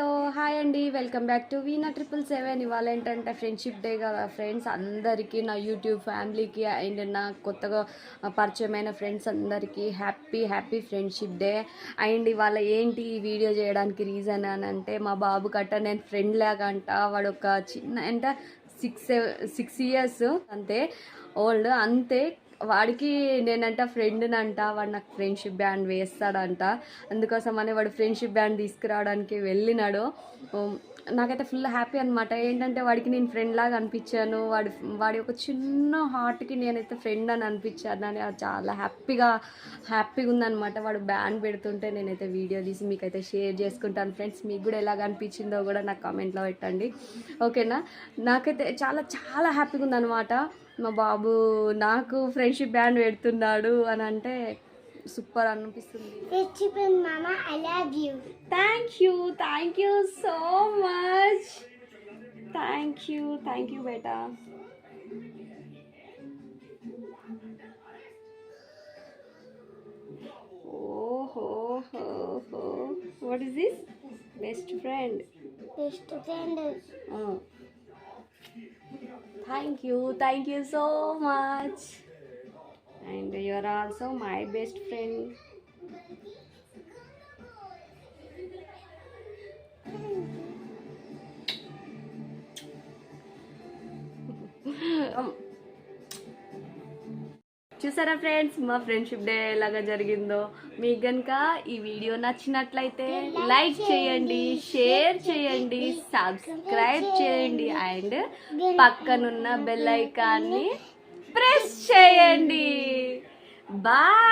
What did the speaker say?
Hello hi అండి. Welcome back to Veena triple seven. ఇవాళ ఏంటంటే ఫ్రెండ్షిప్ డే కదా ఫ్రెండ్స్. అందరికీ నా యూట్యూబ్ ఫ్యామిలీకి అండ్ నా కొత్తగా పరిచయమైన ఫ్రెండ్స్ అందరికీ happy happy friendship day. And ఇవాళ ఏంటి ఈ వీడియో చేయడానికి రీజన్ అని అంటే మా బాబు కట్ట నేను ఫ్రెండ్ లాగా అంట. వాడు ఒక చిన్న అంటే సిక్స్ సిక్స్ ఇయర్స్ అంతే ఓల్డ్ అంతే. వాడికి నేనంట ఫ్రెండ్నంట వాడు నాకు ఫ్రెండ్షిప్ బ్యాండ్ వేస్తాడంట. అందుకోసమని వాడు ఫ్రెండ్షిప్ బ్యాండ్ తీసుకురావడానికి వెళ్ళినాడు. నాకైతే ఫుల్ హ్యాపీ అనమాట ఏంటంటే వాడికి నేను ఫ్రెండ్ లాగా అనిపించాను. వాడి వాడి ఒక చిన్న హార్ట్కి నేనైతే ఫ్రెండ్ అని అనిపించాను. అని అది చాలా హ్యాపీగా హ్యాపీగా ఉందనమాట వాడు బ్యాండ్ పెడుతుంటే నేనైతే వీడియో తీసి మీకైతే షేర్ చేసుకుంటాను. ఫ్రెండ్స్ మీకు కూడా ఎలాగ అనిపించిందో కూడా నాకు కామెంట్లో పెట్టండి. ఓకేనా? నాకైతే చాలా చాలా హ్యాపీగా ఉందనమాట మా బాబు నాకు ఫ్రెండ్షిప్ బ్యాండ్ పెడుతున్నాడు అని అంటే సూపర్ అనిపిస్తుంది. Thank you thank you so much thank you thank you బేటా ఓహో what is this best friend Best thank you. Thank you so much. And you are also my best friend. Um, చూసారా friends? మా friendship day ఎలాగా జరిగిందో? మీకు కనుక ఈ video నచ్చినట్లయితే like చేయండి షేర్ చేయండి సబ్స్క్రైబ్ చేయండి అండ్ పక్కనున్న బెల్ ఐకాన్ని ప్రెస్ చేయండి. బాయ్!